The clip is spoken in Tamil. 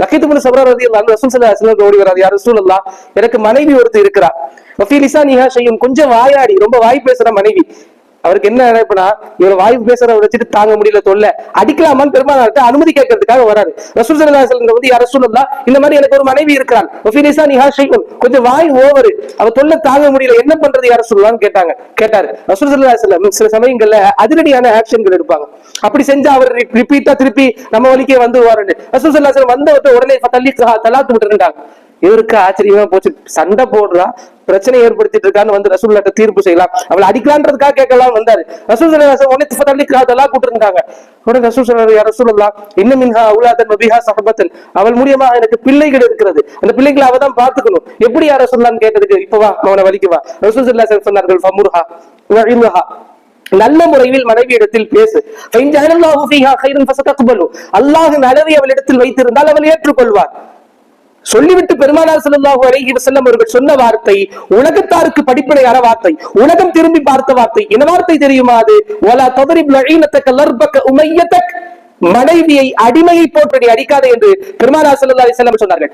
லக்கித்து சபரா ரதி அல்லா ரசூல் சல்லா அலுவலம் ஓடி வராது யார் ரசூல் அல்லா எனக்கு மனைவி ஒருத்தர் இருக்கிறா. வஃபீலிசா நீஹா செய்யும் கொஞ்சம் வாயாடி. ரொம்ப வாய் பேசுற மனைவி. அவருக்கு என்ன நினைப்புனா இவரை வாய் பேசுறத வச்சுட்டு தாங்க முடியல தொல்ல. அடிக்கலாமான்னு பெருமானார்கிட்ட அனுமதி கேட்கறதுக்காக வராரு. ரசூல் சல்லா வந்து யார் ரசூல் இந்த மாதிரி எனக்கு ஒரு மனைவி இருக்கிறாள். வஃபீலிசா நிஹா செய்யும் கொஞ்சம் வாய் ஓவர். அவ தொல்லை தாங்க முடியல. என்ன பண்றது யார சொல்லலாம்னு கேட்டாங்க. கேட்டாரு. ரசூல் சல்லா சில சமயங்கள்ல அதிரடியான ஆக்ஷன்கள் எடுப்பாங்க. அப்படி செஞ்சா அவர் ரிப்பீட்டா திருப்பி நம்ம வழிக்கே வந்துருவாருன்னு. ரசூல் சல்லா வந்தவர்கிட்ட உடனே தள்ளி தலாத்து விட்டுருந்தாங்க. இவருக்கு ஆச்சரியமா போச்சு. சண்டை போடுறா. பிரச்சனை ஏற்படுத்திட்டு இருக்கான்னு வந்து ரசூல்லாட்ட தீர்ப்பு செய்யலாம். அவளை அடிக்கலான்றதுக்காக கேட்கலாம் வந்தாரு. ரசூல் சல்லா உடனே தள்ளி காதெல்லாம் கூட்டிருந்தாங்க உடனே ரசூல் சல்லா ரசூல்லா இன்னும் மின்ஹா அவுலாதன் மபிஹா சஹபத்தன். அவள் மூலியமா எனக்கு பிள்ளைகள் இருக்கிறது. அந்த பிள்ளைகளை அவ தான் பாத்துக்கணும் எப்படி யார சொல்லலாம்னு கேட்டதுக்கு இப்ப வா அவனை வலிக்குவா ரசூல் சல்லா சொன்னார்கள் ஃபமுர்ஹா நல்ல முறையில் மனைவி இடத்தில் பேசு. அல்லாஹ் நலவை அவளிடத்தில் வைத்திருந்தால் அவள் ஏற்றுக்கொள்வார். சொல்லிவிட்டு பெருமானார் ஸல்லல்லாஹு அழகி செல்லம் அவர்கள் சொன்ன வார்த்தை உலகத்தாருக்கு படிப்படையான வார்த்தை உலகம் திரும்பி பார்த்த வார்த்தை என்ன வார்த்தை தெரியுமா அது? ஒலா தொதரி லர்பக்க உமையத்தக் மனைவியை அடிமையை போட்டு அடிக்காதே என்று பெருமானார் ஸல்லல்லாஹு அலைஹி சொன்னார்கள்.